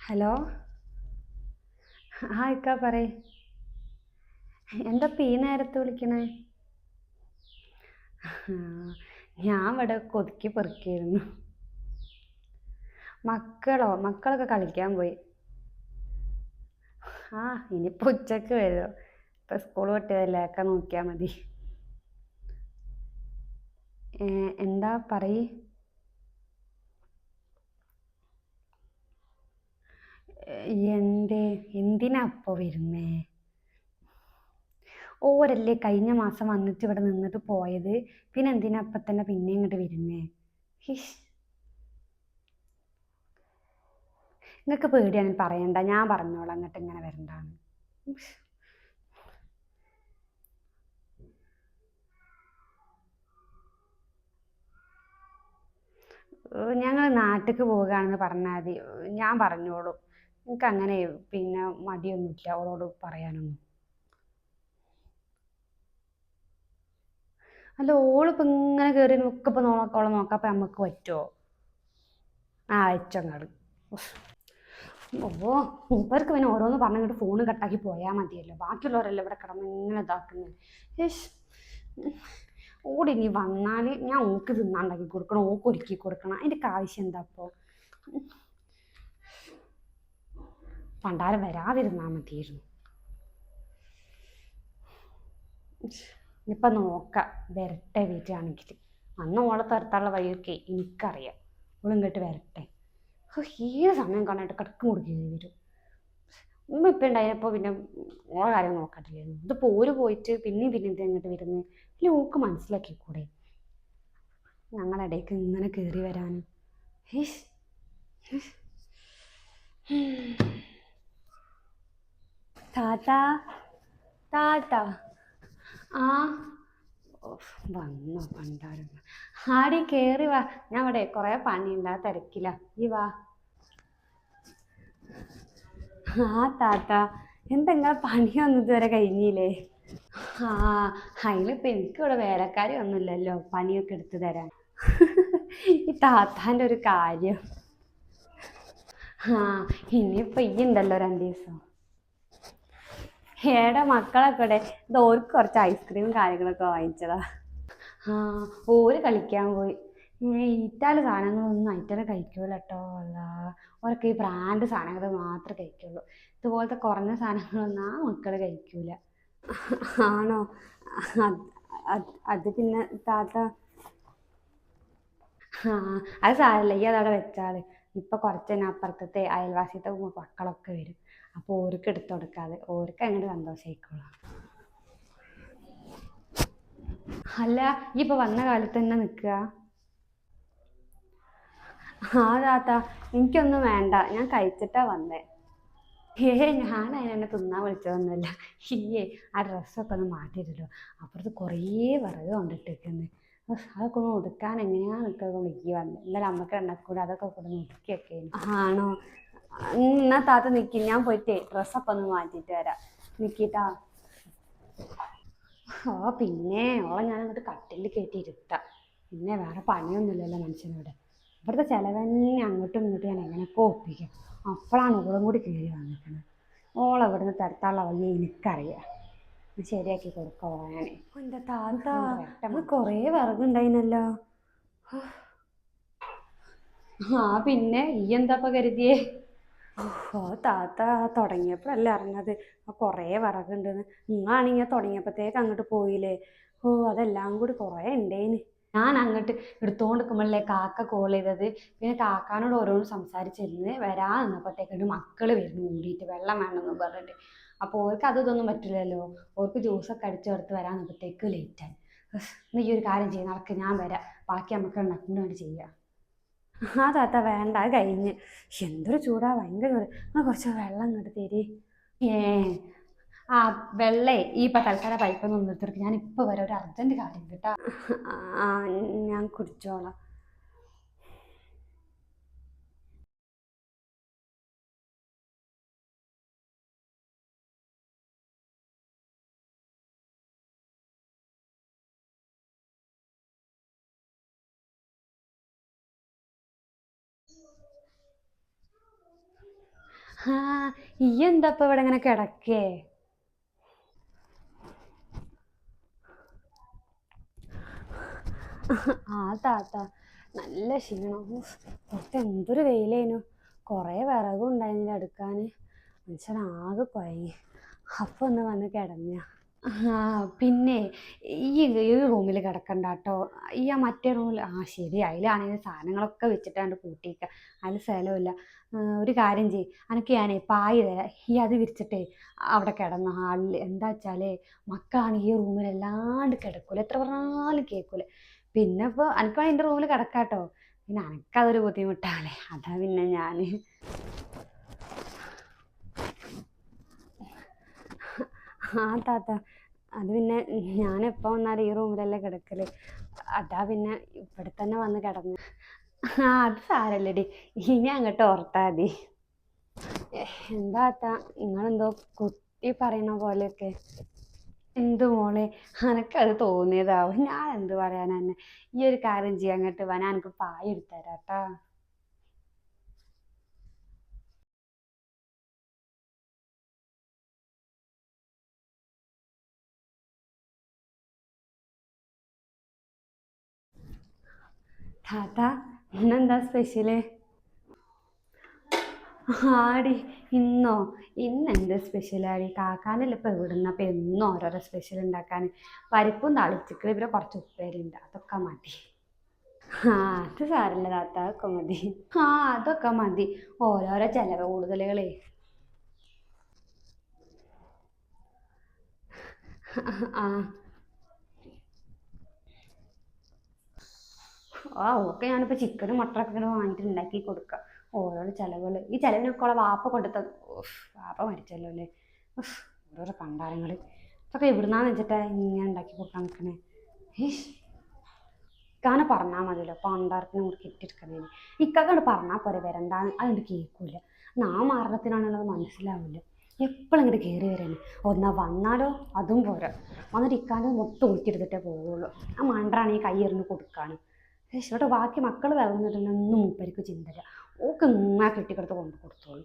Hello? ആ ഇക്ക പറ എന്താ ഈ നേരത്ത് വിളിക്കണേ? ഞാൻ ഇവിടെ കൊതുക്കി പെറുക്കിയിരുന്നു. മക്കളോ? മക്കളൊക്കെ കളിക്കാൻ പോയി. ആ ഇനിയിപ്പോൾ ഉച്ചയ്ക്ക് വരുമോ ഇപ്പം സ്കൂൾ വിട്ടതല്ലേ ഒക്കെ നോക്കിയാൽ മതി. എന്താ പറയ്? എന്തേ? എന്തിനാ അപ്പോൾ വരുന്നേ? ഓരല്ലേ കഴിഞ്ഞ മാസം വന്നിട്ട് ഇവിടെ നിന്നിട്ട് പോയത്. പിന്നെ എന്തിനാ അപ്പം തന്നെ പിന്നെ ഇങ്ങോട്ട് വരുന്നേ? ഹിഷ്. നിങ്ങൾക്ക് പേടിയാണ് പറയണ്ട. ഞാൻ പറഞ്ഞോളാം അങ്ങോട്ട് ഇങ്ങനെ വരണ്ടാണ്. ഞങ്ങൾ നാട്ടിലേക്ക് പോവുകയാണെന്ന് പറഞ്ഞാൽ മതി. ഞാൻ പറഞ്ഞോളൂ. എനിക്ക് അങ്ങനെ പിന്നെ മടിയൊന്നുമില്ല അവളോട് പറയാനൊന്നും. അല്ല ഓളിപ്പോൾ ഇങ്ങനെ കയറി ഒക്കെ ഇപ്പോൾ നോക്കോളെ നോക്കാം അപ്പം നമുക്ക് പറ്റുമോ ആ അയച്ചങ്ങാട്. ഓ മൂപ്പർക്ക് പിന്നെ ഓരോന്ന് പറഞ്ഞിട്ട് ഫോൺ കട്ടാക്കി പോയാൽ മതിയല്ലോ. ബാക്കിയുള്ളവരല്ലേ ഇവിടെ കിടന്ന് ഇങ്ങനെ ഇതാക്കുന്നത് യേശ് ഓടി ഇനി വന്നാൽ ഞാൻ ഓക്ക് തിന്നാണ്ടാക്കി കൊടുക്കണം ഓക്ക് ഒരുക്കി കൊടുക്കണം. അതിന്റെ ആവശ്യം എന്താ അപ്പോൾ പണ്ടാരം വരാതിരുന്നാൽ മതിയായിരുന്നു. ഇനിയിപ്പം നോക്കാം. വരട്ടെ വീട്ടിലാണെങ്കിൽ അന്ന് ഓളെ തരത്താനുള്ള വഴിയൊക്കെ എനിക്കറിയാം. ഓളും ഇങ്ങോട്ട് വരട്ടെ. ഏത് സമയം കാണാനായിട്ട് കിടക്ക് മുറുകി വരും. ഉമ്മ ഇപ്പം ഉണ്ടായപ്പോൾ പിന്നെ ഓളെ കാര്യം നോക്കട്ടില്ലായിരുന്നു ഇതിപ്പോൾ പോര് പോയിട്ട് പിന്നെയും പിന്നെ ഇത് ഇങ്ങോട്ട് വരുന്നത് ഇല്ല ഓക്ക് മനസ്സിലാക്കിക്കൂടെ? ഞങ്ങളുടെ ഇടയ്ക്ക് ഇങ്ങനെ കയറി വരാൻ ഹേഷ് താത്ത താത്ത. ആ വന്നോ പണ്ടാരം. ആടി കേറി വാ. ഞാൻ ഇവിടെ കുറേ പണിയുണ്ട് ആ ഈ വാ. ആ താത്ത. എന്തെങ്കിലും പണിയൊന്നും ഇതുവരെ കഴിഞ്ഞില്ലേ? ആ അതിലിപ്പോൾ എനിക്കിവിടെ വേലക്കാരി ഒന്നുമില്ലല്ലോ. പണിയൊക്കെ എടുത്തു തരാൻ. ഈ താത്താന്റെ ഒരു കാര്യം. ആ ഇനിയിപ്പോൾ ഈ ഉണ്ടല്ലോ രണ്ട് ദിവസം ഏടാ മക്കളൊക്കെ ഇവിടെ ഓർക്ക് കുറച്ച് ഐസ്ക്രീം കാര്യങ്ങളൊക്കെ വാങ്ങിച്ചതാ. ആ ഓര് കളിക്കാൻ പോയി. ഇറ്റാൽ സാധനങ്ങളൊന്നും ഐറ്റാലും കഴിക്കൂല കേട്ടോ അല്ല ഓരൊക്കെ ഈ ബ്രാൻഡ് സാധനങ്ങൾ മാത്രമേ കഴിക്കുള്ളൂ. ഇതുപോലത്തെ കുറഞ്ഞ സാധനങ്ങളൊന്നും ആ മക്കൾ കഴിക്കൂല. ആണോ? അത് പിന്നെ താത്ത? ആ അത് സാരമില്ല ഈ അതവിടെ വെച്ചാൽ ഇപ്പം കുറച്ച് തന്നെ അപ്പുറത്തത്തെ അയൽവാസിത്തെ മക്കളൊക്കെ വരും. അപ്പോൾ ഓർക്ക് എടുത്ത് കൊടുക്കാതെ ഓർക്ക് അങ്ങോട്ട് സന്തോഷമായിക്കോളാം അല്ല ഈ ഇപ്പോൾ വന്ന കാലത്ത് തന്നെ നിൽക്കുക. ആ താത്ത എനിക്കൊന്നും വേണ്ട. ഞാൻ കഴിച്ചിട്ടാ വന്നേ. ഏ ഞാൻ അതിനെന്നെ തിന്നാൻ വിളിച്ചതൊന്നുമല്ല. ഈയേ ആ ഡ്രസ്സൊക്കെ ഒന്ന് മാറ്റിയിട്ടല്ലോ അപ്പുറത്ത് കുറേ വിറക് കൊണ്ടിട്ടിരിക്കുന്നു. അതൊക്കെ ഒന്ന് ഒതുക്കാൻ എങ്ങനെയാണ് നിൽക്കുന്നത്? വിളിക്കുക വന്നത് ഇന്നലെ അമ്മയ്ക്ക് എണ്ണക്കൂടെ അതൊക്കെ കൂടെ ഒതുക്കിയൊക്കെ ആണോ? എന്നാ താത്ത നിക്കി ഞാൻ പോയിട്ടേ ഡ്രസ്സൊക്കെ ഒന്ന് മാറ്റിയിട്ട് വരാം. നിക്കിട്ടാ. ഓ പിന്നെ ഓളെ ഞാൻ അങ്ങോട്ട് കട്ടിലിൽ കയറ്റി ഇരുത്താം. പിന്നെ വേറെ പണിയൊന്നുമില്ലല്ലോ മനുഷ്യനോട്. ഇവിടുത്തെ ചിലവന്നെ അങ്ങോട്ടും ഇങ്ങോട്ടും ഞാൻ എങ്ങനെയൊക്കെ ഒപ്പിക്കും? അപ്പോഴാണ് ഓളും കൂടി കയറി വന്നിരിക്കുന്നത് ഓളെ ഇവിടുന്ന് തരത്താനുള്ള വഴി എനിക്കറിയാം. ശരിയാക്കി കൊടുക്കാം എന്റെ താത്ത? കുറേ വിറകുണ്ടായിനല്ലോ. ആ പിന്നെ ഈ എന്താപ്പ കരുതിയേ? ഓ താത്ത തുടങ്ങിയപ്പോഴല്ലേ അറിഞ്ഞത്. കുറേ വിറകുണ്ടെന്ന്. നിങ്ങളാണെങ്കിൽ തുടങ്ങിയപ്പോഴത്തേക്ക് അങ്ങോട്ട് പോയില്ലേ? ഓ അതെല്ലാം കൂടി കുറേ ഉണ്ടേന്. ഞാൻ അങ്ങോട്ട് എടുത്തോണ്ട് നിൽക്കുമ്പോഴല്ലേ കാക്ക കോൾ ചെയ്തത്. പിന്നെ കാക്കാനോട് ഓരോന്ന് സംസാരിച്ചിരുന്ന് വരാൻ നിന്നപ്പോഴത്തേക്കാണ് മക്കൾ വരുന്നു കൂടിയിട്ട് വെള്ളം വേണമെന്ന് പറഞ്ഞിട്ട്. അപ്പോൾ ഓർക്ക് അതൊന്നും പറ്റില്ലല്ലോ. ഓർക്ക് ജ്യൂസൊക്കെ അടിച്ചു കൊടുത്ത് വരാൻ നിന്നപ്പോഴത്തേക്ക് ലേറ്റായി നീ ഒരു കാര്യം ചെയ്യുന്ന നടക്ക് ഞാൻ വരാം. ബാക്കി നമുക്ക് ഉണ്ടാക്കുന്നത് ചെയ്യാം. ആ താത്ത വേണ്ട അത് കഴിഞ്ഞ്. എന്തൊരു ചൂടാ ഭയങ്കര ചൂട്. നിങ്ങൾ കുറച്ച് വെള്ളം ഇങ്ങോട്ട് തരി. ഏ ആ വെള്ളേ ഈ ഇപ്പം തൽക്കാലം പൈപ്പൊന്നും എടുത്തിട്ട് ഞാൻ ഇപ്പോൾ വരാം ഒരു അർജന്റ് കാര്യം കേട്ടോ. ആ ഞാൻ കുടിച്ചോളാം. ആ ഈ എന്താ ഇപ്പൊ ഇവിടെ ഇങ്ങനെ കിടക്കേ? ആ താത്ത നല്ല ക്ഷീണം. പുറത്ത് എന്തൊരു വെയിലേനു. കുറേ വിറകും ഉണ്ടായിരുന്നില്ല എടുക്കാൻ മനുഷ്യൻ ആകെ കുഴങ്ങി. അപ്പൊ ഒന്ന് വന്ന് കിടന്ന ആ പിന്നെ ഈ ഈ റൂമിൽ കിടക്കണ്ട കേട്ടോ ഈ ആ മറ്റേ റൂമിൽ ആ ശരി അതിലാണെങ്കിൽ സാധനങ്ങളൊക്കെ വെച്ചിട്ടാണ്ട് കൂട്ടിയിക്ക. അതിൽ സ്ഥലമില്ല ഒരു കാര്യം ചെയ്യ്. അനക്ക് ഞാനേ പായ തരാം. ഈ അത് വിരിച്ചിട്ടേ അവിടെ കിടന്ന ഹാളിൽ എന്താ വെച്ചാലേ മക്കളാണ് ഈ റൂമിലല്ലാണ്ട് കിടക്കൂല. എത്ര പറഞ്ഞാലും കേൾക്കൂല പിന്നെ ഇപ്പോൾ അനക്ക് എന്റെ റൂമിൽ കിടക്കാട്ടോ. പിന്നെ അനക്കതൊരു ബുദ്ധിമുട്ടാണല്ലേ അതാ പിന്നെ ഞാൻ ആ താത്ത. അത് പിന്നെ ഞാൻ എപ്പോൾ വന്നാലും ഈ റൂമിലല്ലേ കിടക്കൽ. അതാ പിന്നെ ഇവിടെ തന്നെ വന്ന് കിടന്ന്. ആ അത് സാരല്ലടി. ഇനി അങ്ങോട്ട് ഓർത്താ മതി. എന്താ താത്ത? നിങ്ങളെന്തോ കുത്തി പറയണ പോലെയൊക്കെ. എന്ത് മോളെ? അനക്കത് തോന്നിയതാവും. ഞാൻ എന്ത് പറയാനാ ഈ ഒരു കാര്യം ചെയ്യാൻ കേട്ട് വാ. ഞാൻ എനിക്ക് പായ എടുത്തരാം താത്ത ഇന്നെന്താ സ്പെഷ്യൽ? ആടി ഇന്നോ? ഇന്ന് സ്പെഷ്യലാടി കാക്കാനല്ല ഇപ്പം എവിടുന്ന അപ്പം എന്നും ഓരോരോ സ്പെഷ്യൽ ഉണ്ടാക്കാൻ പരിപ്പും താളിച്ചിട്ട് ഇവരെ കുറച്ച് ഉപ്പേരുണ്ട് അതൊക്കെ മതി. ആ അത് സാരല്ല താത്ത അതൊക്കെ മതി. ആ അതൊക്കെ മതി. ഓരോരോ ചിലവ് കൂടുതലുകളേ. ആ. ആ ഓക്കെ ഞാനിപ്പോൾ ചിക്കനും മട്ടനൊക്കെ ഇങ്ങനെ വാങ്ങിയിട്ട് ഉണ്ടാക്കി കൊടുക്കാം. ഓരോരോ ചിലവുകൾ ഈ ചിലവിനൊക്കെ ഉള്ള വാപ്പ കൊടുത്ത വാപ്പ മരിച്ചല്ലോ അല്ലേ? ഓരോരോ കണ്ടാരങ്ങൾ ഇതൊക്കെ എവിടുന്നാന്ന് വെച്ചിട്ടാ ഇങ്ങനെ ഉണ്ടാക്കി കൊടുക്കാൻ നിൽക്കണേ ഇക്കാനെ പറഞ്ഞാൽ മതിയല്ലോ. പണ്ടാരത്തിനെ കൂടി കെട്ടിയെടുക്കണേന് ഇക്കാക്കോട് പറഞ്ഞാൽ പോരെ വരണ്ടാന്ന് അതുകൊണ്ട് കേൾക്കൂല നാ മരണത്തിനാണുള്ളത് മനസ്സിലാവില്ല എപ്പോഴും ഇങ്ങോട്ട് കയറി വരാന് ഒന്നാ വന്നാലോ അതും പോരാ. വന്നിട്ട് ഇക്കാന്റെ മൊത്തം ഊറ്റിയെടുത്തിട്ടേ പോവുള്ളൂ. ആ മണ്ടാണ് ഈ കൈ എറിഞ്ഞ് കൊടുക്കാനും. ഇവിടെ ബാക്കി മക്കൾ വളർന്നിട്ടുണ്ടെന്നും മൂപ്പരിക്ക് ചിന്തയില്ല. ഓക്ക് ഇങ്ങനെ കെട്ടിക്കിടത്ത് കൊണ്ട് കൊടുത്തോളൂ.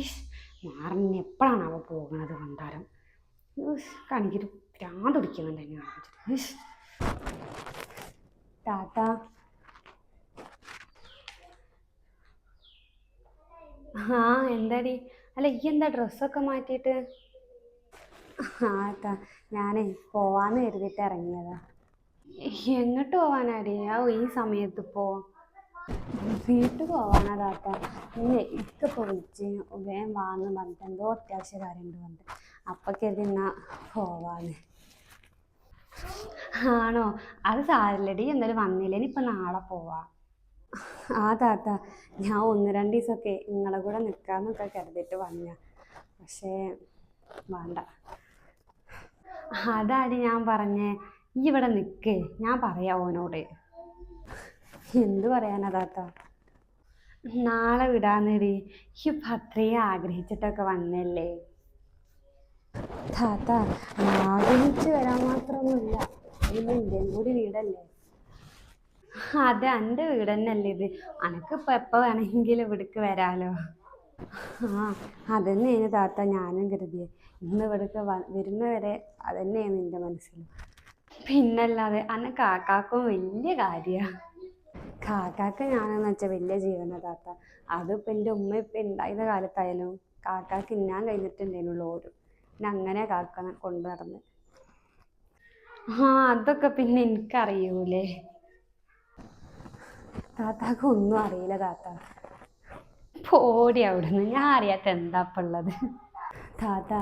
ഈഷ് മാറിന് എപ്പോഴാണ് അവ പോകുന്നത് കണ്ടാരം കണിക്കൊരു ഭ്രാന്ത് പിടിക്കുന്നുണ്ട് എന്നെ കാണിച്ചിട്ട്. ഈഷ് താത്ത. ആ എന്താടി? അല്ല ഈ എന്താ ഡ്രസ്സൊക്കെ മാറ്റിയിട്ട്? ആ ഞാനേ പോവാന്ന് കരുതിയിട്ട് ഇറങ്ങിയതാ. എങ്ങോട്ട് പോവാനാടി? ഈ സമയത്ത് ഇപ്പോ വീട്ടിൽ പോവാനാ താത്ത. പിന്നെ ഇക്കിപ്പോൾ വിളിച്ച് വേഗം വാന്ന് പറഞ്ഞിട്ട് എന്തോ അത്യാവശ്യ കാര്യമുണ്ട് പറഞ്ഞിട്ട്. അപ്പം കരുതി എന്നാ പോവാന്ന്. ആണോ? അത് സാരില്ലടി എന്തായാലും വന്നില്ല? ഇനിയിപ്പോൾ നാളെ പോവാ. ആ താത്ത ഞാൻ ഒന്ന് രണ്ട് ദിവസമൊക്കെ നിങ്ങളെ കൂടെ നിൽക്കാന്നൊക്കെ കരുതിട്ട് വന്ന. പക്ഷേ വേണ്ട. അതാടി ഞാൻ പറഞ്ഞേ. ഈ ഇവിടെ നിൽക്കേ ഞാൻ പറയാം ഓനോട്. എന്ത് പറയാനാ താത്ത നാളെ വിടാന്നേടി. ഇപ്പം അത്രയും ആഗ്രഹിച്ചിട്ടൊക്കെ വന്നല്ലേ? താത്ത ആഗ്രഹിച്ച് വരാൻ മാത്രമൊന്നുമില്ല. എന്റെയും കൂടി വീടല്ലേ? അതെ എന്റെ വീട് തന്നെയല്ലേ ഇത്. അനക്കിപ്പോൾ എപ്പോൾ വേണമെങ്കിലും ഇവിടേക്ക് വരാലോ. ആ അതന്നെയാണ് താത്ത ഞാനും കരുതിയത് ഇന്ന് ഇവിടേക്ക് വരുന്നവരെ അതന്നെയാണ് എന്റെ മനസ്സിൽ. പിന്നല്ലാതെ അന്നെ കാക്കാക്കും വലിയ കാര്യമാണ് കാക്കാക്ക് ഞാനെന്ന് വെച്ചാൽ വലിയ ജീവന താത്ത അതിപ്പോൾ എന്റെ ഉമ്മ ഇപ്പം ഉണ്ടായിരുന്ന കാലത്തായാലും കാക്കാക്ക് ഞാൻ കഴിഞ്ഞിട്ടുണ്ടായിരുന്നുള്ളൂ ഓരും. പിന്നെ അങ്ങനെ കാക്ക കൊണ്ടു നടന്ന്. ആ അതൊക്കെ പിന്നെ എനിക്കറിയൂലേ. താത്താക്ക് ഒന്നും അറിയില്ല താത്ത. പോടി അവിടുന്ന്. ഞാൻ അറിയാത്ത എന്താ ഇപ്പം ഉള്ളത്. താത്ത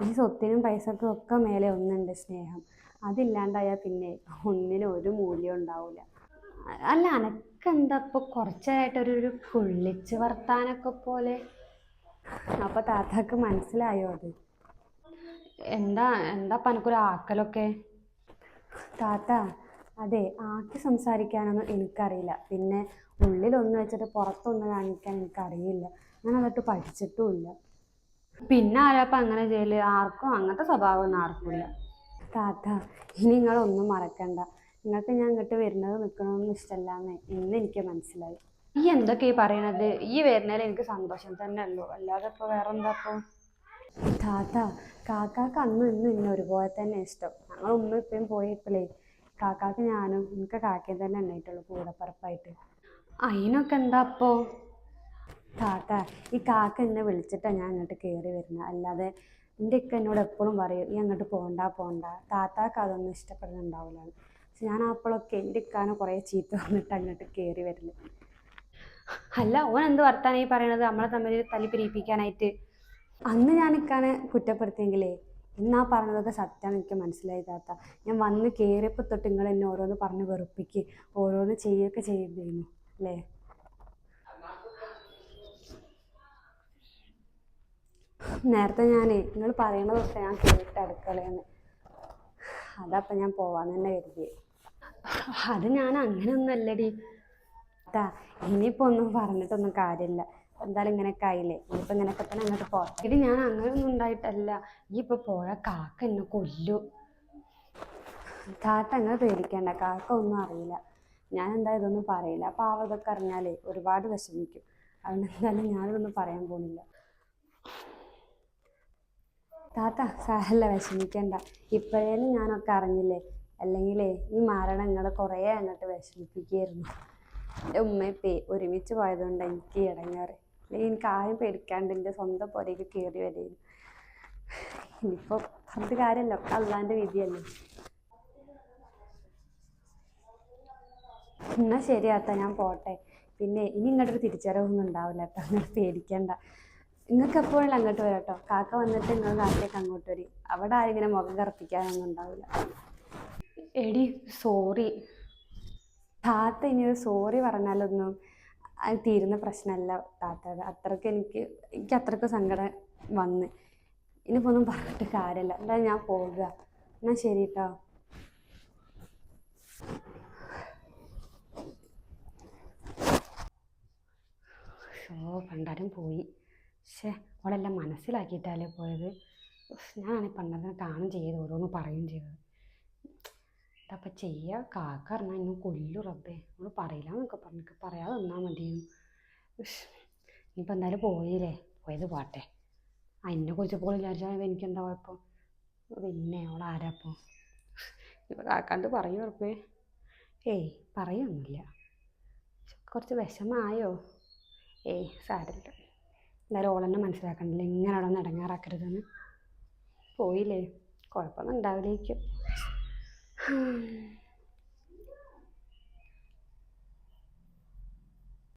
ഈ സ്വത്തിനും പൈസക്കും ഒക്കെ മേലെ ഒന്നുണ്ട് സ്നേഹം. അതില്ലാണ്ടായാൽ പിന്നെ ഒന്നിനും ഒരു മൂല്യം ഉണ്ടാവില്ല അല്ല അനക്കെന്താ ഇപ്പോൾ കുറച്ചായിട്ടൊരു ഒരു കുള്ളിച്ച് വർത്താനൊക്കെ പോലെ? അപ്പോൾ താത്താക്ക് മനസ്സിലായോ അത്? എന്താ എന്താ പനക്കൊരു ആക്കലൊക്കെ? താത്ത അതെ ആക്കി സംസാരിക്കാനൊന്നും എനിക്കറിയില്ല. പിന്നെ ഉള്ളിലൊന്ന് വെച്ചിട്ട് പുറത്തൊന്ന് കാണിക്കാൻ എനിക്കറിയില്ല. ഞാൻ അതൊട്ട് പഠിച്ചിട്ടുമില്ല പിന്നെ ആരാപ്പം അങ്ങനെ ചെയ്യൽ? ആർക്കും അങ്ങനത്തെ സ്വഭാവമൊന്നും ആർക്കുമില്ല താത്ത ഇനി നിങ്ങളൊന്നും മറക്കണ്ട. നിങ്ങൾക്ക് ഞാൻ ഇങ്ങോട്ട് വരുന്നത് നിൽക്കണമെന്ന് ഇഷ്ടമല്ലാന്ന് ഇന്ന് എനിക്ക് മനസ്സിലായി. ഈ എന്തൊക്കെ ഈ പറയണത്? ഈ വരുന്നതിൽ എനിക്ക് സന്തോഷം തന്നെ ഉള്ളൂ അല്ലാതെ ഇപ്പോൾ വേറെ എന്താ ഇപ്പോൾ താത്ത കാക്കാക്ക് അന്നും ഇന്നും ഇന്നെ ഒരുപോലെ തന്നെ ഇഷ്ടം. ഞങ്ങൾ ഉമ്മ ഇപ്പം പോയപ്പോഴേ കാക്കാക്ക് ഞാനും എനിക്ക് കാക്കയും തന്നെ ഉണ്ടായിട്ടുള്ളൂ കൂടപ്പറപ്പായിട്ട്. അതിനൊക്കെ എന്താ അപ്പോൾ താത്ത ഈ കാക്ക എന്നെ വിളിച്ചിട്ടാണ് ഞാൻ അങ്ങോട്ട് കയറി വരുന്നത് അല്ലാതെ എന്റെ ഇക്ക എന്നോട് എപ്പോഴും പറയും ഈ അങ്ങോട്ട് പോകണ്ട പോകണ്ട താത്താക്ക് അതൊന്നും ഇഷ്ടപ്പെടുന്നുണ്ടാവില്ല പക്ഷെ ഞാൻ അപ്പോഴൊക്കെ എന്റെ ഇക്കാനെ കുറേ ചീത്ത വന്നിട്ട് അങ്ങോട്ട് കയറി വരില്ല അല്ല ഓൻ എന്ത് വർത്താനം ഈ പറയണത്? നമ്മളെ തമ്മിൽ തല്ലി പിരിപ്പിക്കാനായിട്ട് അന്ന് ഞാൻ ഇക്കാനെ കുറ്റപ്പെടുത്തിയെങ്കിലേ എന്നാ പറഞ്ഞതൊക്കെ സത്യമാണ് എനിക്ക് മനസ്സിലായി താത്ത. ഞാൻ വന്ന് കയറിയപ്പോൾ തൊട്ട് നിങ്ങൾ എന്നെ ഓരോന്ന് പറഞ്ഞ് വെറുപ്പിക്ക് ഓരോന്ന് ചെയ്യുകയൊക്കെ ചെയ്തിരുന്നു അല്ലേ? നേരത്തെ ഞാൻ നിങ്ങൾ പറയണതൊക്കെ ഞാൻ കേട്ട് അടുക്കളയെന്ന് അതപ്പം ഞാൻ പോവാന്ന് തന്നെ കരുതി അത് ഞാൻ അങ്ങനെയൊന്നും അല്ലടി അതാ ഒന്നും പറഞ്ഞിട്ടൊന്നും കാര്യമില്ല എന്തായാലും ഇങ്ങനെയൊക്കെ ആയില്ലേ? ഇനിയിപ്പോൾ ഇങ്ങനെയൊക്കെ തന്നെ അങ്ങോട്ട് പോട്ടെ. ഞാൻ അങ്ങനെയൊന്നും ഉണ്ടായിട്ടല്ല. ഈ ഇപ്പോൾ പോയ കാക്ക എന്നെ കൊല്ലു. താത്ത അങ്ങനെ പേടിക്കണ്ട. കാക്ക ഒന്നും അറിയില്ല. ഞാൻ എന്താ ഇതൊന്നും പറയില്ല. അപ്പോൾ ആ അറിഞ്ഞാലേ ഒരുപാട് വിഷമിക്കും. അതുകൊണ്ട് എന്തായാലും ഞാനിതൊന്നും പറയാൻ പോകുന്നില്ല താത്ത സാരല്ല വിഷമിക്കണ്ട. ഇപ്പോഴേലും ഞാനൊക്കെ അറിഞ്ഞില്ലേ? അല്ലെങ്കിലേ ഈ മരണങ്ങൾ കുറേ അങ്ങോട്ട് വിഷമിപ്പിക്കുകയായിരുന്നു എന്റെ ഉമ്മയപ്പേ ഒരുമിച്ച് പോയതുകൊണ്ട് എനിക്ക് ഇടങ്ങാറ്. അല്ലെങ്കിൽ എനിക്ക് ആരും പേടിക്കാണ്ട് എന്റെ സ്വന്തം പുരയ്ക്ക് കയറി വരികയും ഇനിയിപ്പോൾ പറഞ്ഞിട്ട് കാര്യമല്ല അള്ളാന്റെ വിധിയല്ലേ. എന്നാൽ ശരി ആത്ത ഞാൻ പോട്ടെ. പിന്നെ ഇനി ഇങ്ങോട്ടൊരു തിരിച്ചറിവൊന്നും ഉണ്ടാവില്ല കേട്ടോ. അങ്ങനെ പേടിക്കണ്ട. നിങ്ങൾക്ക് എപ്പോഴും അങ്ങോട്ട് വരാം കേട്ടോ കാക്ക വന്നിട്ട് നിങ്ങൾ കാക്കയൊക്കെ അങ്ങോട്ട് വരും. അവിടെ ആരെങ്കിലും മുഖം കറുപ്പിക്കാനൊന്നും ഉണ്ടാവില്ല എടി സോറി താത്ത ഇനി സോറി പറഞ്ഞാലൊന്നും അത് തീരുന്ന പ്രശ്നമല്ല താത്ത അത്രയ്ക്ക് എനിക്ക് എനിക്ക് അത്രയ്ക്ക് സങ്കടം വന്ന്. ഇനിയിപ്പോൾ ഒന്നും പറഞ്ഞിട്ട് കാര്യമില്ല എന്തായാലും ഞാൻ പോകുക എന്നാൽ ശരി കേട്ടോ ഷോ പണ്ടാരം പോയി. പക്ഷേ അവളെല്ലാം മനസ്സിലാക്കിയിട്ടല്ലേ പോയത്? ഞാനാണ് പണ്ടതിനെ കാണും ചെയ്ത് ഓരോന്ന് പറയും ചെയ്തത് ഇതപ്പം ചെയ്യുക കാക്ക പറഞ്ഞാൽ ഇന്ന് കൊല്ലു റബ്ബേ. നമ്മൾ പറയില്ല എന്നൊക്കെ പറഞ്ഞു പറയാതെ നിന്നാൽ മതിയും? ഇനിയിപ്പോൾ എന്തായാലും പോയില്ലേ? പോയത് പോട്ടെ. അതിനെ കുറിച്ച് പോലും വിചാരിച്ചാൽ എനിക്ക് എന്താ കുഴപ്പം? പിന്നെ അവൾ ആരാപ്പോൾ ഇപ്പോൾ കാക്കാണ്ട് പറയും ഉറപ്പേ ഏയ് പറയൊന്നുമില്ല. കുറച്ച് വിഷമായോ ഏയ് സാരമില്ല. എന്തായാലും ഓളെന്നെ മനസ്സിലാക്കണ്ടല്ലോ. ഇങ്ങനെ അവിടെ നിന്ന് ഇടങ്ങാറാക്കരുതെന്ന്. പോയില്ലേ? കുഴപ്പമൊന്നും ഉണ്ടാവില്ലേക്കും.